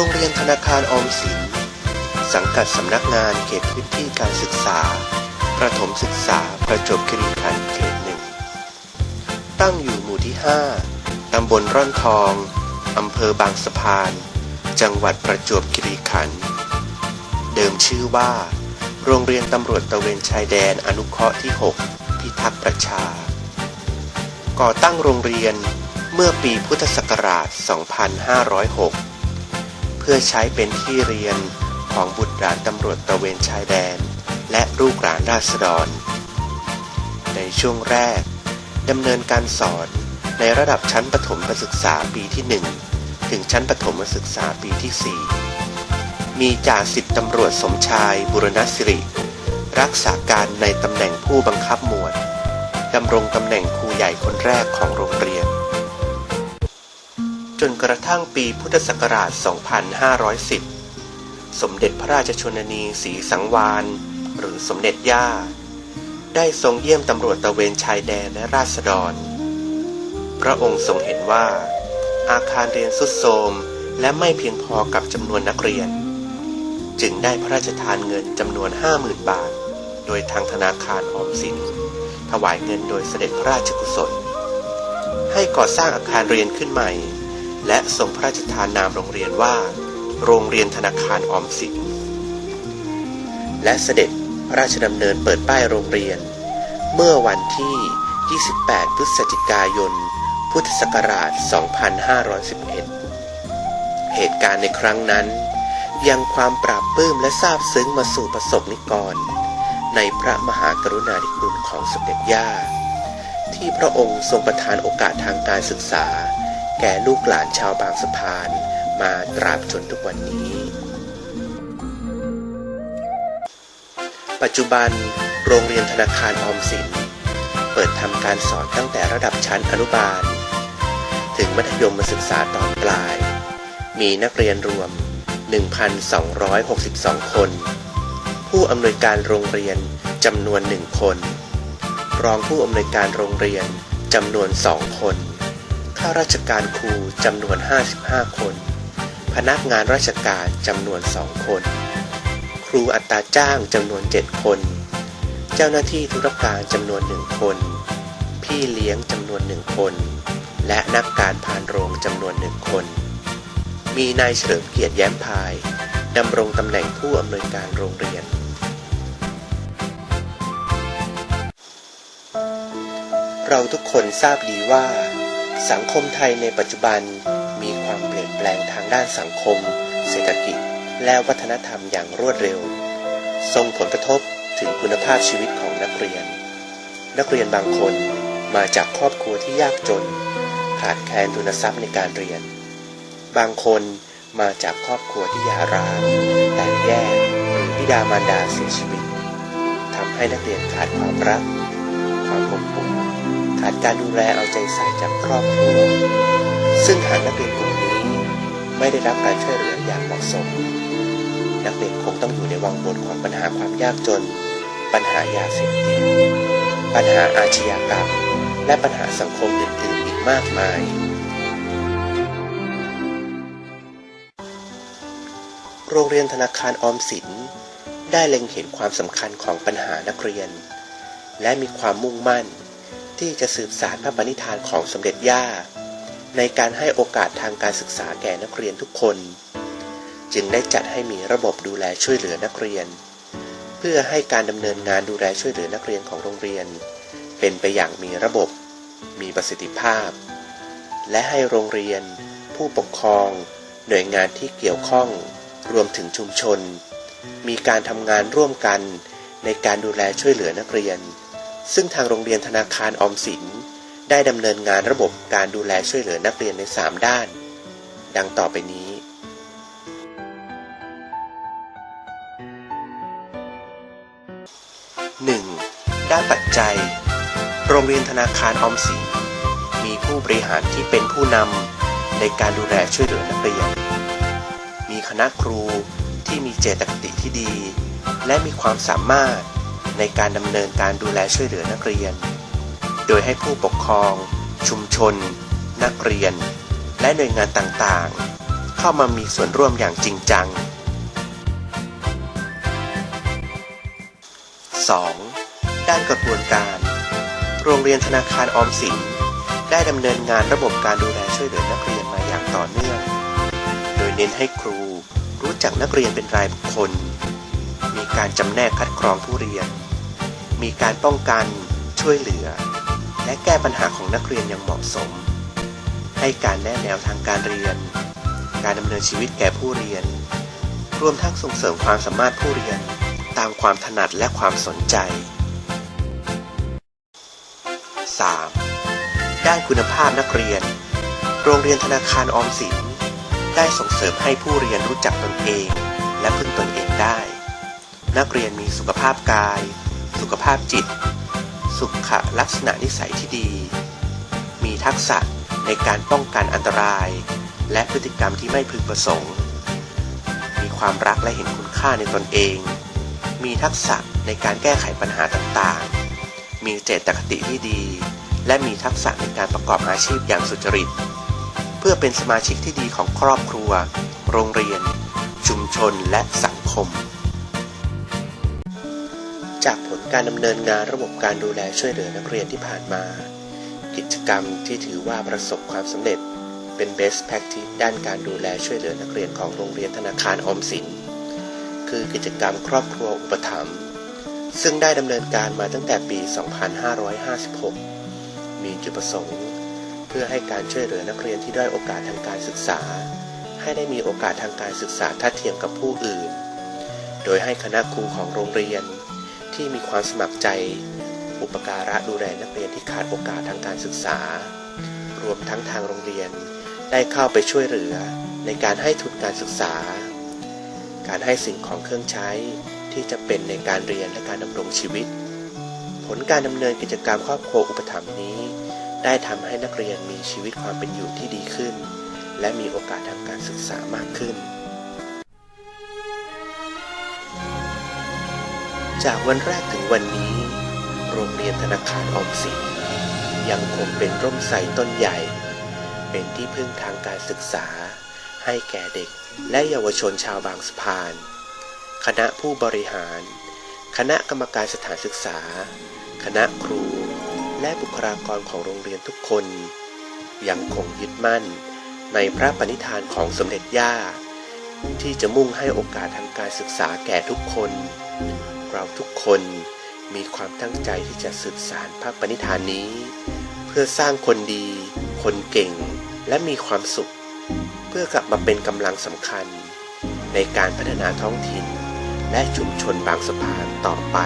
รงเรียนธนาคารออมสิน สังกัดสำนักงานเขตพื้นที่การศึกษา ประถมศึกษาประจวบคีรีขันธ์เขตหนึ่ง ตั้งอยู่หมู่ที่ 5 ตำบลร่อนทอง อำเภอบางสะพาน จังหวัดประจวบคีรีขันธ์ เดิมชื่อว่า โรงเรียนตำรวจตะเวนชายแดนอนุเคราะห์ที่ 6 พิทักษ์ประชา ก่อตั้งโรงเรียนเมื่อปีพุทธศักราช 2506 พื่อใช้เป็นที่เรียนของบุตรหลานตำรวจตระเวนชายแดน และลูกหลานราษฎร ในช่วงแรกดำเนินการสอนในระดับชั้นประถมศึกษาปีที่ 1 ถึงชั้นประถมศึกษาปีที่ 4 มีจ่าสิบตำรวจสมชายบุรณสิริ รักษาการในตำแหน่งผู้บังคับหมวดดำรงตำแหน่งครูใหญ่คนแรกของโรงเรียน จนกระทั่งปีพุทธศักราช 2510 สมเด็จพระราชชนนีศรีสังวาน หรือสมเด็จย่า ได้ทรงเยี่ยมตำรวจตะเวนชายแดนและราษฎร พระองค์ทรงเห็นว่า อาคารเรียนสุดโทรมและไม่เพียงพอกับจำนวนนักเรียน จึงได้พระราชทานเงินจำนวน 50,000 บาท โดยทางธนาคารออมสิน ถวายเงินโดยเสด็จพระราชกุศล ให้ก่อสร้างอาคารเรียนขึ้นใหม่ และทรงพระราชทานนามโรงเรียนว่า โรงเรียนธนาคารออมสิน และเสด็จพระราชดำเนินเปิดป้ายโรงเรียน เมื่อวันที่ 28 พฤศจิกายน พุทธศักราช 2511 เหตุการณ์ในครั้งนั้น ยังความปราบปลื้มและซาบซึ้งมาสู่ประสบนิกร ในพระมหากรุณาธิคุณของสมเด็จย่า ที่พระองค์ทรงประทานโอกาสทางการศึกษา แก่ลูกหลานชาวบางสะพาน มาตราบจนทุกวันนี้ ปัจจุบัน โรงเรียนธนาคารออมสิน เปิดทำการสอนตั้งแต่ระดับชั้นอนุบาล ถึงมัธยมศึกษาตอนปลาย มีนักเรียนรวม 1,262 คน ผู้อำนวยการโรงเรียนจำนวนหนึ่งคน รองผู้อำนวยการโรงเรียนจำนวนสองคน ข้าราชการครูจำนวน 55 คน พนักงานราชการจำนวนสองคน ครูอัตราจ้างจำนวน 7 คน เจ้าหน้าที่ธุรการจำนวนหนึ่งคน พี่เลี้ยงจำนวนหนึ่งคน และนักการพานโรงจำนวนหนึ่งคน มีนายเฉลิมเกียรติแย้มพายดำรงตำแหน่งผู้อำนวยการโรงเรียน เราทุกคนทราบดีว่า สังคมไทยในปัจจุบันมีความเปลี่ยนแปลงทางด้านสังคม เศรษฐกิจ และวัฒนธรรมอย่างรวดเร็ว ส่งผลกระทบถึงคุณภาพชีวิตของนักเรียน นักเรียนบางคนมาจากครอบครัวที่ยากจน ขาดแคลนทุนทรัพย์ในการเรียน บางคนมาจากครอบครัวที่ยาร้างแตกแยกหรือบิดามารดาเสียชีวิตทำให้นักเรียนขาดความรัก ความอบอุ่น ขาดการดูแลเอาใจใส่จากครอบครัว ซึ่งหากนักเรียนกลุ่มนี้ไม่ได้รับการช่วยเหลืออย่างเหมาะสม นักเรียนคงต้องอยู่ในวังวนของปัญหาความยากจน ปัญหายาเสพติด ปัญหาอาชญากรรม และปัญหาสังคมอื่นๆอีกมากมาย โรงเรียนธนาคารออมสิน ได้เล็งเห็นความสำคัญของปัญหานักเรียน และมีความมุ่งมั่น ที่จะสืบสานพระปณิธานของสมเด็จย่า ในการให้โอกาสทางการศึกษาแก่นักเรียนทุกคน จึงได้จัดให้มีระบบดูแลช่วยเหลือนักเรียน เพื่อให้การดำเนินงานดูแลช่วยเหลือนักเรียนของโรงเรียน เป็นไปอย่างมีระบบ มีประสิทธิภาพ และให้โรงเรียน ผู้ปกครอง หน่วยงานที่เกี่ยวข้อง รวมถึงชุมชน มีการทำงานร่วมกันในการดูแลช่วยเหลือนักเรียน ซึ่งทางโรงเรียนธนาคารออมสิน ได้ดำเนินงานระบบการดูแลช่วยเหลือนักเรียนใน 3 ด้าน ดังต่อไปนี้ 1. ด้านปัจจัย โรงเรียนธนาคารออมสิน มีผู้บริหารที่เป็นผู้นำในการดูแลช่วยเหลือนักเรียน มีคณะครูที่มีเจตคติที่ดี และมีความสามารถ ในการดำเนินการดูแลช่วยเหลือนักเรียน โดยให้ผู้ปกครอง ชุมชน นักเรียน และหน่วยงานต่างๆ เข้ามามีส่วนร่วมอย่างจริงจัง 2. ด้านกระบวนการ โรงเรียนธนาคารออมสิน ได้ดำเนินงานระบบการดูแลช่วยเหลือนักเรียนมาอย่างต่อเนื่อง โดยเน้นให้ครูรู้จักนักเรียนเป็นรายบุคคล มีการจำแนกคัดกรองผู้เรียน มีการป้องกันช่วยเหลือ และแก้ปัญหาของนักเรียนอย่างเหมาะสม ให้การแนะแนวทางการเรียน การดำเนินชีวิตแก่ผู้เรียน รวมทั้งส่งเสริมความสามารถผู้เรียน ตามความถนัดและความสนใจ 3. ด้านคุณภาพนักเรียน โรงเรียนธนาคารออมสิน ได้ส่งเสริมให้ผู้เรียนรู้จักตนเอง และพึ่งตนเองได้ นักเรียนมีสุขภาพกาย ขภาพจิต สุขลักษณะนิสัยที่ดี มีทักษะในการป้องกันอันตราย และพฤติกรรมที่ไม่พึงประสงค์ มีความรักและเห็นคุณค่าในตนเอง มีทักษะในการแก้ไขปัญหาต่างๆ มีเจตคติที่ดี และมีทักษะในการประกอบอาชีพอย่างสุจริต เพื่อเป็นสมาชิกที่ดีของครอบครัว โรงเรียน ชุมชนและสังคม จากผล การดำเนินงานระบบการดูแลช่วยเหลือนักเรียนที่ผ่านมา กิจกรรมที่ถือว่าประสบความสำเร็จ เป็น best practice ด้านการดูแลช่วยเหลือนักเรียนของโรงเรียนธนาคารออมสิน คือกิจกรรมครอบครัวอุปถัมภ์ซึ่งได้ดำเนินการมาตั้งแต่ปี 2556 มีจุดประสงค์ เพื่อให้การช่วยเหลือนักเรียนที่ด้อยโอกาสทางการศึกษา ให้ได้มีโอกาสทางการศึกษาทัดเทียมกับผู้อื่น โดยให้คณะครูของโรงเรียน ที่มีความสมัครใจ อุปการะดูแลนักเรียนที่ขาดโอกาสทางการศึกษา รวมทั้งทางโรงเรียนได้เข้าไปช่วยเหลือในการให้ทุนการศึกษา การให้สิ่งของเครื่องใช้ที่จะเป็นในการเรียนและการดำรงชีวิต ผลการดำเนินกิจกรรมครอบครัวอุปถัมภ์นี้ ได้ทำให้นักเรียนมีชีวิตความเป็นอยู่ที่ดีขึ้น และมีโอกาสทางการศึกษามากขึ้น จากวันแรกถึงวันนี้ โรงเรียนธนาคารออมสินยังคงเป็นร่มไทรต้นใหญ่ เป็นที่พึ่งทางการศึกษา ให้แก่เด็กและเยาวชนชาวบางสะพาน คณะผู้บริหาร คณะกรรมการสถานศึกษา คณะครู และบุคลากรของโรงเรียนทุกคน ยังคงยึดมั่นในพระปณิธานของสมเด็จย่า ที่จะมุ่งให้โอกาสทางการศึกษาแก่ทุกคน เราทุกคนมีความตั้งใจที่จะสืบสานพระปณิธานนี้ เพื่อสร้างคนดี คนเก่ง และมีความสุข เพื่อกลับมาเป็นกำลังสำคัญ ในการพัฒนาท้องถิ่น และชุมชนบางสะพานต่อไป